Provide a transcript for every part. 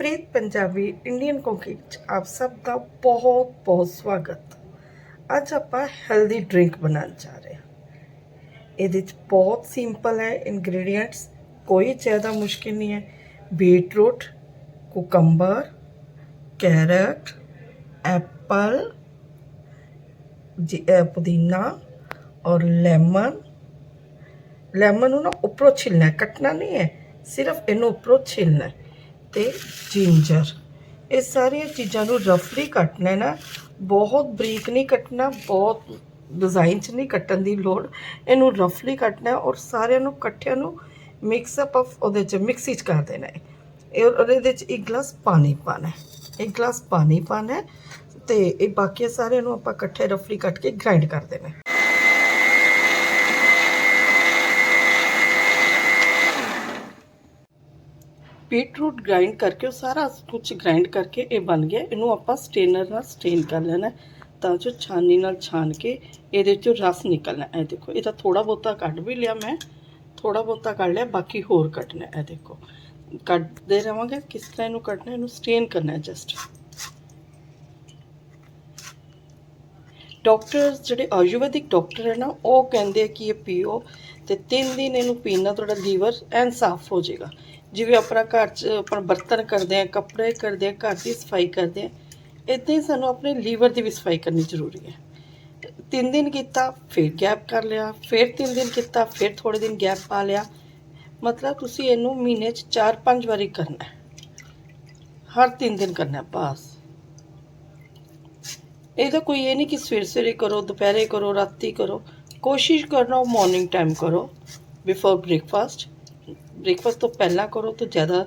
ਪ੍ਰੀਤ Punjabi Indian cooking ਚ ਆਪ ਸਭ ਦਾ ਬਹੁਤ ਬਹੁਤ ਸਵਾਗਤ ਅੱਜ ਆਪਾਂ ਹੈਲਦੀ ਡਰਿੰਕ ਬਣਾਉਣ ਜਾ ਰਹੇ ਹਾਂ ਇਹਦੇ ਚ ਬਹੁਤ ਸਿੰਪਲ ਹੈ ਇਨਗਰੀਡੀਐਂਟਸ ਕੋਈ ਜ਼ਿਆਦਾ ਮੁਸ਼ਕਿਲ ਨਹੀਂ ਹੈ ਬੀਟਰੂਟ ਕੁਕੰਬਰ ਕੈਰਟ ਐਪਲ ਜੀ- ਅਹ ਪੁਦੀਨਾ ਔਰ ਲੈਮਨ ਲੈਮਨ ਨੂੰ ਨਾ ਉੱਪਰੋਂ ਛਿਲਣਾ ਹੈ ਕੱਟਣਾ ਨਹੀਂ ਹੈ ਸਿਰਫ ਇਹਨੂੰ ਉੱਪਰੋਂ ਛਿਲਣਾ ਹੈ ਤੇ ਜਿੰਜਰ ਇਹ ਸਾਰੀਆਂ ਚੀਜ਼ਾਂ ਨੂੰ ਰਫਲੀ ਕੱਟਣਾ ਹੈ ਨਾ। ਬਹੁਤ ਬਰੀਕ ਨਹੀਂ ਕੱਟਣਾ, ਬਹੁਤ ਡਿਜ਼ਾਈਨ 'ਚ ਨਹੀਂ ਕੱਟਣ ਦੀ ਲੋੜ। ਇਹਨੂੰ ਰਫਲੀ ਕੱਟਣਾ ਔਰ ਸਾਰਿਆਂ ਨੂੰ, ਇਕੱਠਿਆਂ ਨੂੰ ਮਿਕਸ ਅਪ ਉਹਦੇ 'ਚ ਮਿਕਸੀ 'ਚ ਕਰ ਦੇਣਾ ਹੈ। ਇਹ ਉਹਦੇ 'ਚ ਇੱਕ ਗਲਾਸ ਪਾਣੀ ਪਾਣਾ ਹੈ। ਇੱਕ ਗਲਾਸ ਪਾਣੀ ਪਾਣਾ ਹੈ ਤੇ ਇਹ ਬਾਕੀ ਸਾਰਿਆਂ ਨੂੰ ਆਪਾਂ ਇਕੱਠੇ ਰਫਲੀ ਕੱਟ ਕੇ ਗ੍ਰਾਈਂਡ ਕਰ ਦੇਣਾ ਬੀਟਰੂਟ ਗ੍ਰਾਈਂਡ ਕਰਕੇ, ਉਹ ਸਾਰਾ ਕੁਝ ਗ੍ਰਾਈਂਡ ਕਰਕੇ ਇਹ ਬਣ ਗਿਆ। ਇਹਨੂੰ ਆਪਾਂ ਸਟੇਨਰ ਨਾਲ ਸਟੇਨ ਕਰ ਲੈਣਾ ਤਾਂ ਜੋ ਛਾਨੀ ਨਾਲ ਛਾਨ ਕੇ ਇਹਦੇ ਚੋਂ ਰਸ ਨਿਕਲਣਾ ਇਹ ਦੇਖੋ, ਇਹਦਾ ਥੋੜਾ ਬਹੁਤਾ ਕੱਢ ਵੀ ਲਿਆ ਮੈਂ ਥੋੜਾ ਬਹੁਤਾ ਕੱਢ ਲਿਆ, ਬਾਕੀ ਹੋਰ ਕੱਢਣਾ ਇਹ ਦੇਖੋ, ਕੱਢਦੇ ਰਵਾਂਗੇ। ਕਿਸ ਤਰ੍ਹਾਂ ਇਹਨੂੰ ਕੱਢਣਾ ਇਹਨੂੰ ਸਟੇਨ ਕਰਨਾ ਹੈ ਜਸਟ ਡਾਕਟਰ ਜਿਹੜੇ ਆਯੁਰਵੈਦਿਕ ਡਾਕਟਰ ਹੈ ਨਾ, ਉਹ ਕਹਿੰਦੇ ਕਿ ਇਹ ਪੀਓ ਤੇ ਤਿੰਨ ਦਿਨ ਇਹਨੂੰ ਪੀਣਾ ਤੁਹਾਡਾ ਲੀਵਰ ਐਨ ਸਾਫ਼ ਹੋ ਜਾਏਗਾ। ਜਿਵੇਂ ਆਪਣਾ ਘਰ 'ਚ ਆਪਣਾ ਬਰਤਨ ਕਰਦੇ ਆ ਕੱਪੜੇ ਕਰਦੇ ਆ ਘਰ ਦੀ ਸਫ਼ਾਈ ਕਰਦੇ ਆ ਇਦਾਂ ਹੀ ਸਾਨੂੰ ਆਪਣੇ ਲੀਵਰ ਦੀ ਵੀ ਸਫ਼ਾਈ ਕਰਨੀ ਜ਼ਰੂਰੀ ਹੈ। ਤਿੰਨ ਦਿਨ ਕੀਤਾ, ਫਿਰ ਗੈਪ ਕਰ ਲਿਆ, ਫਿਰ ਤਿੰਨ ਦਿਨ ਕੀਤਾ, ਫਿਰ ਥੋੜੇ ਦਿਨ ਗੈਪ ਪਾ ਲਿਆ। ਮਤਲਬ ਤੁਸੀਂ ਇਹਨੂੰ ਮਹੀਨੇ 'ਚ 4-5 ਵਾਰੀ ਕਰਨਾ ਹਰ ਤਿੰਨ ਦਿਨ ਕਰਨਾ ਹੈ, ਬਸ। ਇਹਦਾ ਕੋਈ ਇਹ ਨਹੀਂ ਕਿ ਸਵੇਰ ਸਵੇਰੇ ਕਰੋ, ਦੁਪਹਿਰੇ ਕਰੋ, ਰਾਤੀ ਕਰੋ। ਕੋਸ਼ਿਸ਼ ਕਰਨਾ ਮਾਰਨਿੰਗ ਟਾਈਮ ਕਰੋ ਬਿਫੋਰ ਬ੍ਰੇਕਫਾਸਟ ਬ੍ਰੇਕਫਾਸਟ ਤੋਂ ਪਹਿਲਾਂ ਕਰੋ ਤਾਂ ਜ਼ਿਆਦਾ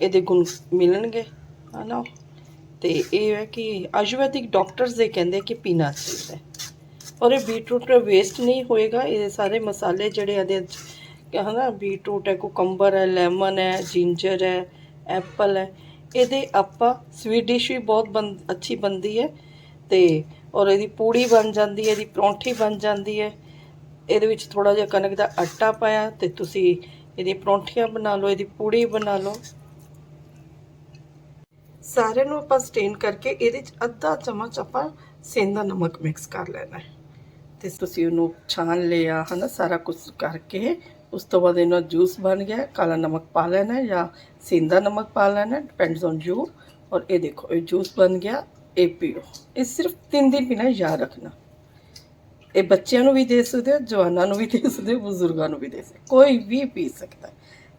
ਇਹਦੇ ਗੁਣ ਮਿਲਣਗੇ, ਹਨਾ? ਤੇ ਇਹ ਹੈ ਕਿ ਆਯੁਰਵੈਦਿਕ ਡਾਕਟਰਸ ਦੇ ਕਹਿੰਦੇ ਕਿ ਪੀਣਾ ਚਾਹੀਦਾ ਔਰ ਇਹ ਬੀਟਰੂਟ ਵੇਸਟ ਨਹੀਂ ਹੋਏਗਾ, ਇਹ ਸਾਰੇ ਮਸਾਲੇ ਜਿਹੜੇ ਇਹਦੇ ਵਿੱਚ, ਹਨਾ, ਬੀਟਰੂਟ ਹੈ, ਕੁਕੰਬਰ ਹੈ, ਲੈਮਨ ਹੈ ਜਿੰਜਰ ਹੈ, ਐਪਲ ਹੈ, ਇਹਦੇ ਆਪਾਂ ਸਵੀਟ ਡਿਸ਼ ਵੀ ਬਹੁਤ ਬਣ ਅੱਛੀ ਬਣਦੀ ਹੈ। ਤੇ ਔਰ ਇਹਦੀ ਪੂੜੀ ਬਣ ਜਾਂਦੀ ਹੈ, ਇਹਦੀ ਪਰੌਂਠੀ ਬਣ ਜਾਂਦੀ ਹੈ। ਇਹਦੇ ਵਿੱਚ ਥੋੜਾ ਜਿਹਾ ਕਣਕ ਦਾ ਆਟਾ ਪਾਇਆ ਤੇ ਤੁਸੀਂ ਇਹਦੀ ਪਰੌਂਠੀਆਂ ਬਣਾ ਲਓ, ਇਹਦੀ ਪੂੜੀ ਬਣਾ ਲਓ। ਸਾਰਿਆਂ ਨੂੰ ਆਪਾਂ ਸਟੇਨ ਕਰਕੇ ਇਹਦੇ ਚ ਅੱਧਾ ਚਮਚ ਆਪਾਂ ਸੇਂਦਾ ਨਮਕ ਮਿਕਸ ਕਰ ਲੈਣਾ ਹੈ। ਤੇ ਤੁਸੀਂ ਉਹਨੂੰ ਛਾਣ ਲਿਆ, ਹਨਾ, ਸਾਰਾ ਕੁਝ ਕਰਕੇ, ਉਸ ਤੋਂ ਬਾਅਦ ਇਹਨਾਂ ਜੂਸ ਬਣ ਗਿਆ, ਕਾਲਾ ਨਮਕ ਪਾ ਲੈਣਾ ਜਾਂ ਸੇਂਦਾ ਨਮਕ ਪਾ ਲੈਣਾ ਡਿਪੈਂਡਸ ਔਨ ਯੂ ਔਰ ਇਹ ਦੇਖੋ, ਇਹ ਜੂਸ ਬਣ ਗਿਆ, ਇਹ ਪੀਓ। ਇਹ ਸਿਰਫ 3 ਦਿਨ ਪੀਣਾ ਯਾਦ ਰੱਖਣਾ। ਇਹ ਬੱਚਿਆਂ ਨੂੰ ਵੀ ਦੇ ਸਕਦੇ ਹੋ, ਜਵਾਨਾਂ ਨੂੰ ਵੀ ਦੇ ਸਕਦੇ ਹੋ, ਬਜ਼ੁਰਗਾਂ ਨੂੰ ਵੀ ਦੇ ਸਕਦੇ ਕੋਈ ਵੀ ਪੀ ਸਕਦਾ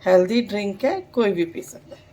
ਹੈਲਦੀ ਡਰਿੰਕ ਹੈ, ਕੋਈ ਵੀ ਪੀ ਸਕਦਾ